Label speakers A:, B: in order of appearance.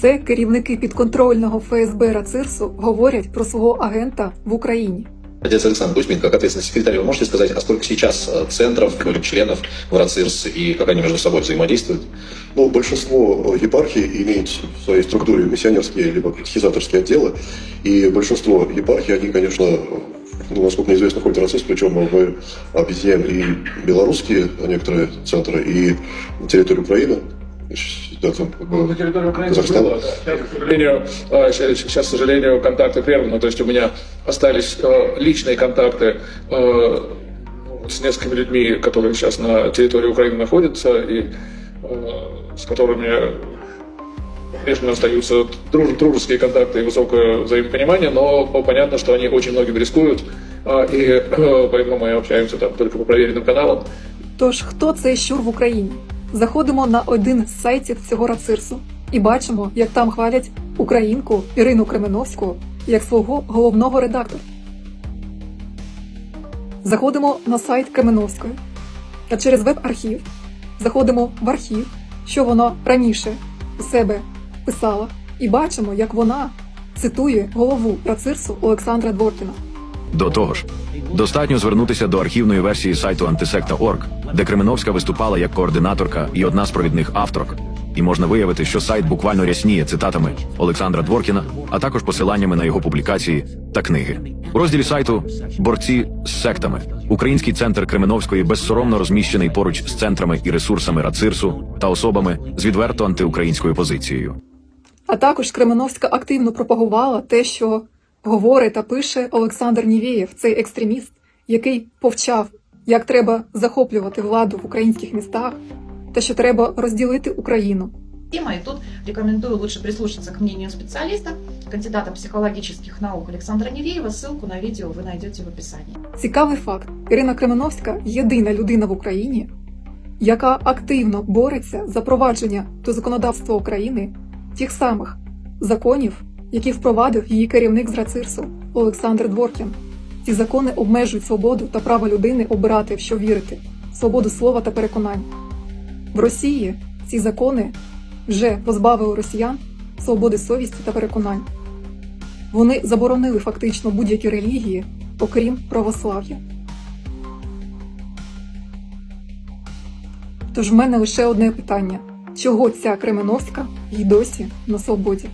A: Це керівники підконтрольного ФСБ Рацирсу говорять про свого агента в Україні.
B: Отец Александр Кузьмин, как ответственный секретарь, вы можете сказать, а сколько сейчас э, центров или членов в РАЦИРС и как они между собой взаимодействуют?
C: Ну, большинство э, епархий имеет в своей структуре миссионерские либо катехизаторские отделы, и большинство епархий, они, конечно, ну, насколько мне известно, ходят РАЦИС, причем мы объединяем и белорусские некоторые центры, и территорию Украины, да, там, бы,
D: На территории Украины
C: Казахстан.
D: было, да. Сейчас, к сожалению, а, сейчас, к сожалению, контакты прерваны. То есть у меня остались э, личные контакты э, с несколькими людьми, которые сейчас на территории Украины находятся, и с которыми по-прежнему остаются друж- дружеские контакты и высокое взаимопонимание, но понятно, что они очень многим рискуют, а, и поэтому мы общаемся там только по проверенным каналам.
A: Тож, хто цей щур в Україні? Заходимо на один з сайтів цього рацирсу і бачимо, як там хвалять українку Ірину Кременовську як свого головного редактора. Заходимо на сайт Кременовської та через веб-архів заходимо в архів, що вона раніше у себе писала, і бачимо, як вона цитує голову рацирсу Олександра Дворкіна.
E: До того ж, достатньо звернутися до архівної версії сайту антисекта.org, де Кременовська виступала як координаторка і одна з провідних авторок. І можна виявити, що сайт буквально рясніє цитатами Олександра Дворкіна, а також посиланнями на його публікації та книги. У розділі сайту Борці з сектами Український центр Кременовської безсоромно розміщений поруч з центрами і ресурсами Рацирсу та особами з відверто антиукраїнською позицією.
A: А також Кременовська активно пропагувала те, що говорить та пише Олександр Нівєєв, цей екстреміст, який повчав, як треба захоплювати владу в українських містах, та що треба розділити Україну.
F: тема, и тут рекомендую лучше прислушаться к мнению специалиста, кандидата психологических наук Александра Невеева. Ссылку на видео вы найдете в описании.
A: Цікавий факт: Ірина Кременовська єдина людина в Україні, яка активно бореться за провадження до законодавства України тих самих законів, які впровадив її керівник з Рацирсу Олександр Дворкін. Ці закони обмежують свободу та право людини обирати, в що вірити, свободу слова та переконань. В Росії ці закони вже позбавили росіян свободи совісті та переконань. Вони заборонили фактично будь-які релігії, окрім православ'я. Тож в мене лише одне питання: чого ця Кременовська й досі на свободі?